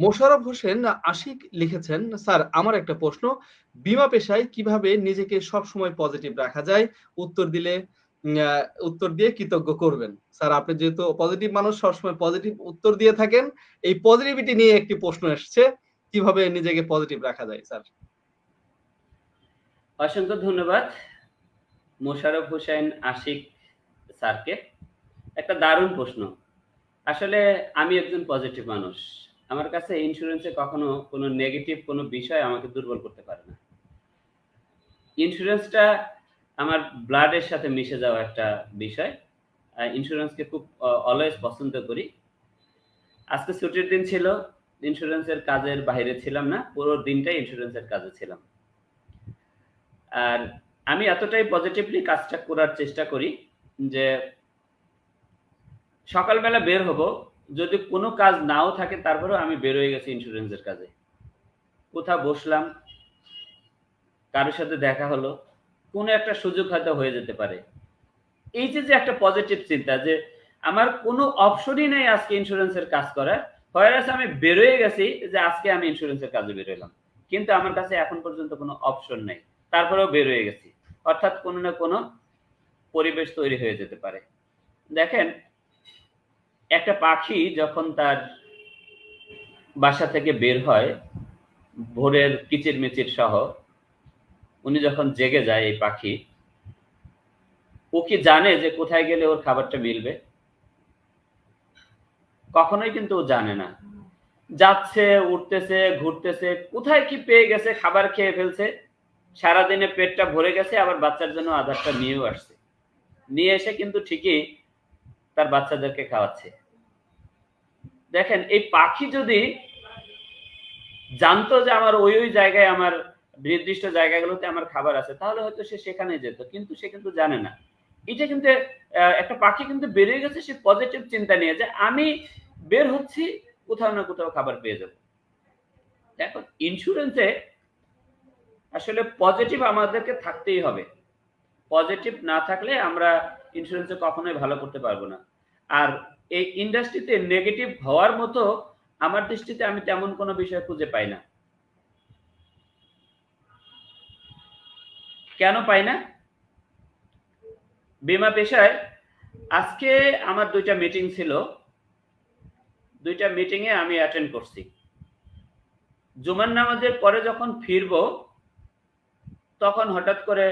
মোশাররফ হোসেন আশিক লিখেছেন, স্যার, আমার একটা প্রশ্ন। বিমা পেশায় কীভাবে নিজেকে সব সময় পজিটিভ রাখা যায়? উত্তর দিলে উত্তর দিয়ে কৃতজ্ঞ করবেন। স্যার, আপনি যেহেতু পজিটিভ মানুষ, সবসময় পজিটিভ উত্তর দিয়ে থাকেন। এই পজিটিভিটি নিয়ে একটি প্রশ্ন এসেছে, কীভাবে নিজেকে পজিটিভ রাখা যায়, স্যার? অসংখ্য ধন্যবাদ মোশাররফ হোসেন আশিক স্যারকে। একটা দারুণ প্রশ্ন। আসলে আমি একজন পজিটিভ মানুষ। আমার কাছে ইন্স্যুরেন্সে কখনো কোনো নেগেটিভ কোনো বিষয় আমাকে দুর্বল করতে পারে না। ইন্স্যুরেন্সটা আমার ব্লাডের সাথে মিশে যাওয়া একটা বিষয়। ইন্স্যুরেন্সকে খুব অলওয়েজ পছন্দ করি। আজকে ছুটির দিন ছিল ইন্স্যুরেন্সের কাজের বাইরে ছিলাম না, পুরো দিনটাই ইন্স্যুরেন্সের কাজে ছিলাম। আর আমি এতটাই পজিটিভলি কাজটা করার চেষ্টা করি যে সকালবেলা বের হব যদি কোনো কাজ নাও থাকে, তারপরেও আমি বের হয়ে গেছি ইন্স্যুরেন্সের কাজে। কোথাও বসলাম, কারোর সাথে দেখা হলো, কোনো একটা সুযোগ হয়তো হয়ে যেতে পারে। এই যে যে একটা পজিটিভ চিন্তা যে, আমার কোনো অপশনই নেই আজকে ইন্স্যুরেন্সের কাজ করার হয়রাস আমি বেরোয় গেছি যে, আজকে আমি ইন্স্যুরেন্সের কাজে বেরোলাম কিন্তু আমার কাছে এখন পর্যন্ত কোনো অপশন নেই। তারপরেও বের হয়ে গেছি। অর্থাৎ কোনো না কোনো পরিবেশ তৈরি হয়ে যেতে পারে। দেখেন একটা পাখি যখন তার বাসা থেকে বের হয়, ভোরের কিচির মিচির সহ, উনি যখন জেগে যায় এই পাখি, ও কি জানে যে কোথায় গেলে ওর খাবারটা মিলবে? কখনোই কিন্তু ও জানে না। যাচ্ছে, উঠতেছে, ঘুরতেছে, কোথায় কি পেয়ে গেছে, খাবার খেয়ে ফেলছে, সারাদিনে পেটটা ভরে গেছে, আবার বাচ্চার জন্য আধারটা নিয়েও আসছে। নিয়ে এসে কিন্তু ঠিকই তার বাচ্চাদেরকে খাওয়াচ্ছে। দেখেন, এই পাখি যদি জানতো যে আমার ওই ওই জায়গায় আমার নির্দিষ্ট জায়গাগুলোতে আমার খাবার আছে, তাহলে হয়তো সে সেখানে যেত, কিন্তু সে কিন্তু জানে না। এটা কিন্তু একটা পাখি কিন্তু বেরিয়ে গেছে, সে পজিটিভ চিন্তা নিয়ে যে আমি বের হচ্ছি, কোথাও না কোথাও খাবার পেয়ে যাব। দেখো ইন্স্যুরেন্সে আসলে পজিটিভ আমাদেরকে থাকতেই হবে। পজিটিভ না থাকলে আমরা ইন্স্যুরেন্সে কখনোই ভালো করতে পারব না। আর এই ইন্ডাস্ট্রিতে নেগেটিভ হওয়ার মতো আমার দৃষ্টিতে আমি তেমন কোনো বিষয় খুঁজে পাই না। কেন পাই না? বিমা পেশায় আজকে আমার দুইটা মিটিং ছিল। দুইটা মিটিং এ আমি অ্যাটেন্ড করছি। জুমার নামাজের পরে যখন ফিরবো, তখন হঠাৎ করে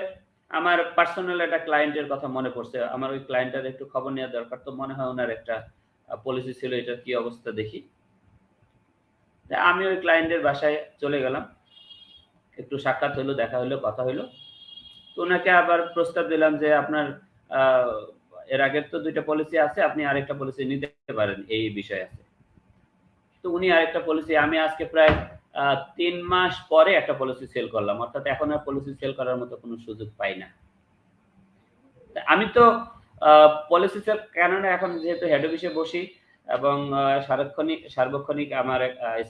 আমার পার্সোনাল একটা ক্লায়েন্টের কথা মনে পড়ছে। আমার ওই ক্লায়েন্টের একটু খবর নেওয়া দরকার। তো মনে হয় ওনার একটা পলিসি ছিল এটার কি অবস্থা দেখি। আমি ওই ক্লায়েন্টের বাসায় চলে গেলাম। একটু সাক্ষাৎ হলো, দেখা হলো, কথা হলো। তো ওনাকে আবার প্রস্তাব দিলাম যে আপনার এর আগের তো দুইটা পলিসি আছে, আপনি আরেকটা পলিসি নিতে পারেন, এই বিষয়ে আছে। তো উনি আরেকটা পলিসি আমি আজকে প্রায় তিন মাস পরে একটা পলিসি সেল করলাম। অর্থাৎ এখন আর পলিসি সেল করার মতো কোনো সুযোগ পাই না। আমি তো পলিসি সেল কেননা এখন যেহেতু হেড অফিসে বসি এবং সার্বক্ষণিক সার্বক্ষণিক আমার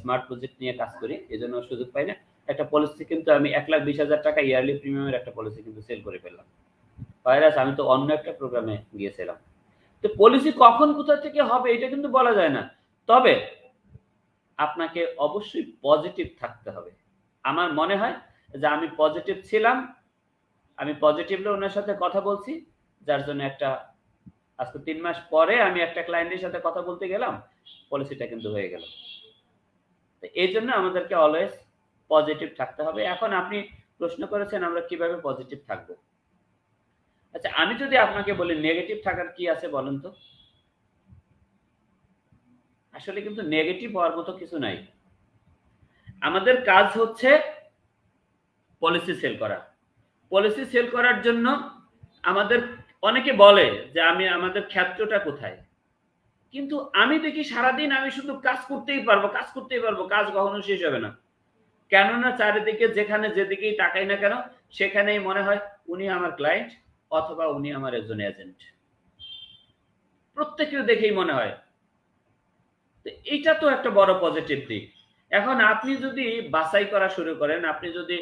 স্মার্ট প্রজেক্ট নিয়ে কাজ করি এই জন্য সুযোগ পাই না। একটা পলিসি কিন্তু আমি এক লাখ বিশ হাজার টাকা ইয়ারলি প্রিমিয়ামের একটা পলিসি কিন্তু সেল করে ফেললাম। ভাইরাস আমি তো অন্য একটা প্রোগ্রামে গিয়েছিলাম। তো পলিসি কখন কোথা থেকে হবে, এটা কিন্তু বলা যায় না। তবে আপনাকে অবশ্যই পজিটিভ থাকতে হবে। আমার মনে হয় যে আমি পজিটিভ ছিলাম, আমি পজিটিভলি ওনার সাথে কথা বলছি, যার জন্য একটা আজকে তিন মাস পরে আমি একটা ক্লায়েন্টের সাথে কথা বলতে গেলাম পলিসিটা কিন্তু হয়ে গেল। তো এই জন্য আমাদেরকে অলওয়েজ পজিটিভ থাকতে হবে। এখন আপনি প্রশ্ন করেছেন আমরা কীভাবে পজিটিভ থাকব। আচ্ছা আমি যদি আপনাকে বলি নেগেটিভ থাকার কি আছে বলেন তো? আসলে কিন্তু নেগেটিভ হওয়ার মতো কিছু নাই। আমাদের কাজ হচ্ছে পলিসি সেল করা। পলিসি সেল করার জন্য আমাদের, অনেকে বলে যে আমি, আমাদের ক্ষেত্রটা কোথায়? কিন্তু আমি দেখি সারাদিন আমি শুধু কাজ করতেই পারব, কাজ করতেই পারব, কাজ কখনো শেষ হবে না। কেননা চারিদিকে যেখানে যেদিকেই তাকাই না কেন, সেখানেই মনে হয় উনি আমার ক্লায়েন্ট অথবা উনি আমার একজন এজেন্ট প্রত্যেকের দেখেই মনে হয় এটা তো একটা বড় পজিটিভ দিক। এখন আপনি যদি বাছাই করা শুরু করেন, আপনি যদি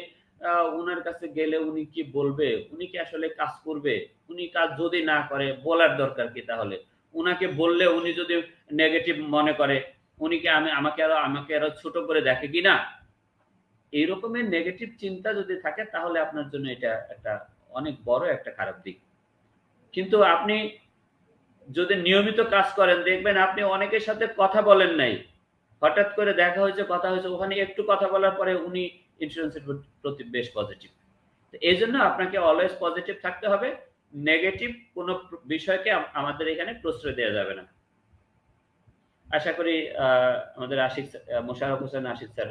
উনার কাছে গেলে উনি কি বলবে? উনি কি আসলে কাজ করবে? উনি কাজ যদি না করে, বলার দরকার কি তাহলে? উনাকে বললে উনি যদি নেগেটিভ মনে করে, উনি কি আমি, আমাকে আরও আমাকে আরও ছোট করে দেখে কিনা এই রকমের নেগেটিভ চিন্তা যদি থাকে, তাহলে আপনার জন্য এটা একটা অনেক বড় একটা খারাপ দিক। কিন্তু আপনি যদি নিয়মিত কাজ করেন, দেখবেন আপনি অনেকের সাথে কথা বলেন নাই। হঠাৎ করে দেখা হয়েছে, কথা হয়েছে, ওখানে একটু কথা বলার পরে উনি ইন্স্যুরেন্সের প্রতি বেশ পজিটিভ এই জন্য আপনাকে অলওয়েজ পজিটিভ থাকতে হবে। নেগেটিভ কোনো বিষয়কে আমাদের এখানে প্রশ্রয় দেওয়া যাবে না। আশা করি আমাদের আশিক মোশারফ হোসেন, আশিক স্যার